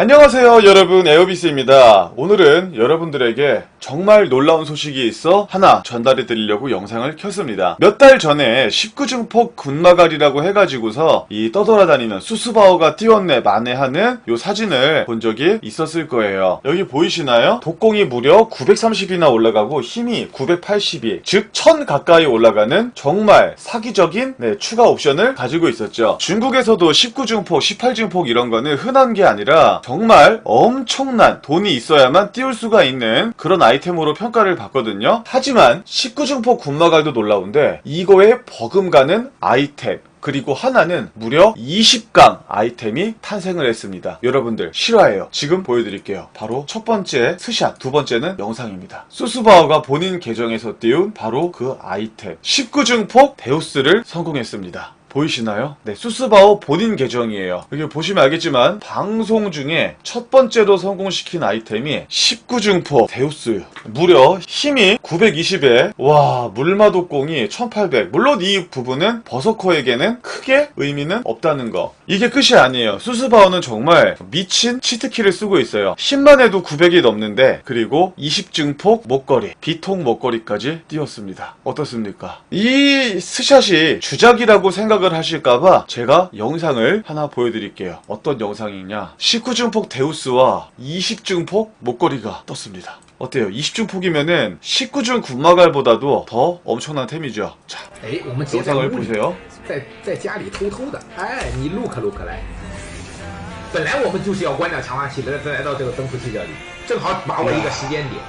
안녕하세요 여러분. 에어비스입니다. 오늘은 여러분들에게 정말 놀라운 소식이 있어 하나 전달해 드리려고 영상을 켰습니다. 몇 달 전에 19중폭 군마갈이라고 해가지고서 이 떠돌아다니는 수수바오가 띄웠네 만회하는 요 사진을 본 적이 있었을 거예요. 여기 보이시나요? 독공이 무려 930이나 올라가고 힘이 982, 즉 1000 가까이 올라가는 정말 사기적인 네, 추가 옵션을 가지고 있었죠. 중국에서도 19중폭, 18중폭 이런 거는 흔한 게 아니라 정말 엄청난 돈이 있어야만 띄울 수가 있는 그런 아이템으로 평가를 받거든요. 하지만 19중폭 군마갈도 놀라운데 이거에 버금가는 아이템 그리고 하나는 무려 20강 아이템이 탄생을 했습니다. 여러분들 실화예요. 지금 보여드릴게요. 바로 첫 번째 스샷, 두 번째는 영상입니다. 수수바오가 본인 계정에서 띄운 바로 그 아이템 19중폭 데우스를 성공했습니다. 보이시나요? 네, 수스바오 본인 계정이에요. 여기 보시면 알겠지만 방송 중에 첫 번째로 성공시킨 아이템이 19중포 데우스. 무려 힘이 920에 와 물마독공이 1800. 물론 이 부분은 버서커에게는 크게 의미는 없다는 거. 이게 끝이 아니에요. 수스바오는 정말 미친 치트키를 쓰고 있어요. 10만 해도 900이 넘는데 그리고 20중폭 목걸이, 비통 목걸이까지 띄웠습니다. 어떻습니까? 이 스샷이 주작이라고 생각 을 하실까봐 제가 영상을 하나 보여드릴게요. 어떤 영상이냐? 19중폭 데우스와 20중폭 목걸이가 떴습니다. 어때요? 20중폭이면은 19중 군마갈보다도 더 엄청난 템이죠. 자, 哎，我们接在 영상을 屋里， 보세요. 在在家里偷偷的，哎，你 look look 来。本来我们就是要关掉强化器的，再来到这个登出器这里，正好把握一个时间点。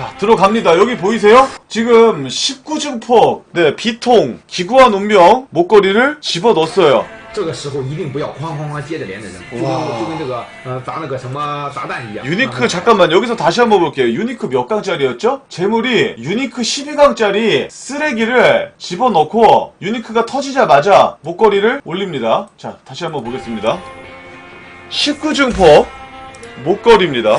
자, 들어갑니다. 여기 보이세요? 지금 19중폭, 네, 비통, 기구한 운명, 목걸이를 집어 넣었어요. 这个时候一定不要哐哐哐接着连着扔，就跟哇就跟这个呃砸那个什么炸弹一样。 유니크 잠깐만 여기서 다시 한번 볼게요. 유니크 몇 강짜리였죠? 재물이 유니크 12강짜리 쓰레기를 집어넣고 유니크가 터지자마자 목걸이를 올립니다. 자 다시 한번 보겠습니다. 19중폭 목걸이입니다.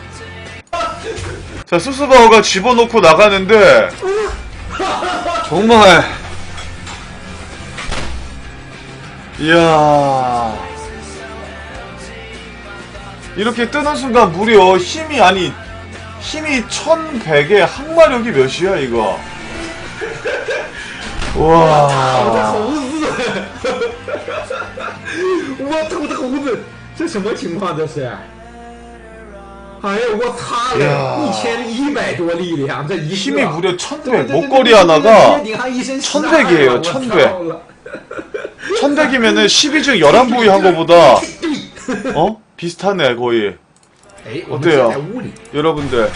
자, 수스바오가 집어넣고 나가는데, 정말, 이야. 이렇게 뜨는 순간 무려 힘이, 아니, 힘이 1100에 항마력이 몇이야, 이거? 我的 와. 猴子，我头的猴子，这什么情况？这是？ 哎呀，我擦呀了，一千一百多力量，这一 힘이 个 무려 1100. 对对对 목걸이 对 하나가 顶上一身湿 천백 이에요, 汗我 천백. 操了 1100이면은 12중 11부위 한 거보다, 어? 비슷하네, 거의. 哎，我们 어때요 在屋里， 여러분들.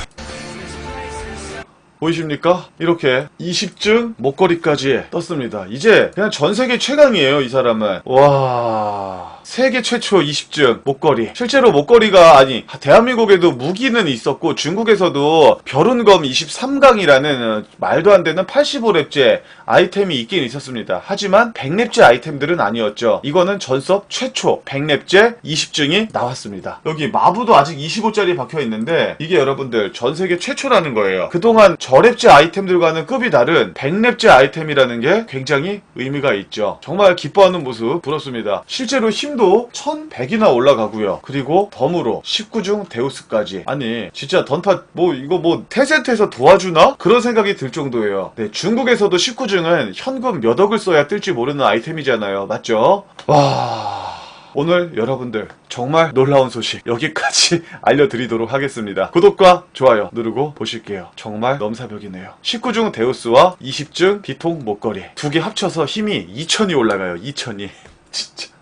보이십니까? 이렇게 20중 목걸이까지 떴습니다. 이제 그냥 전 세계 최강이에요, 이 사람은. 와. 세계 최초 20중 목걸이. 실제로 목걸이가 아니 대한민국에도 무기는 있었고 중국에서도 별운검 23강이라는 말도 안 되는 85렙제 아이템이 있긴 있었습니다. 하지만 100렙제 아이템들은 아니었죠. 이거는 전섭 최초 100렙제 20중이 나왔습니다. 여기 마부도 아직 25짜리 박혀 있는데 이게 여러분들 전 세계 최초라는 거예요. 그동안 저 렙제 아이템들과는 급이 다른 100렙제 아이템이라는 게 굉장히 의미가 있죠. 정말 기뻐하는 모습 부럽습니다. 실제로 힘도 1100이나 올라가고요. 그리고 덤으로 19중 데우스까지. 아니 진짜 던파 뭐 이거 뭐 테센트에서 도와주나? 그런 생각이 들 정도예요. 네, 중국에서도 19중은 현금 몇 억을 써야 뜰지 모르는 아이템이잖아요. 맞죠? 와... 오늘 여러분들 정말 놀라운 소식 여기까지 알려드리도록 하겠습니다. 구독과 좋아요 누르고 보실게요. 정말 넘사벽이네요. 19중 데우스와 20중 비통 목걸이 두 개 합쳐서 힘이 2000이 올라가요. 2000이 진짜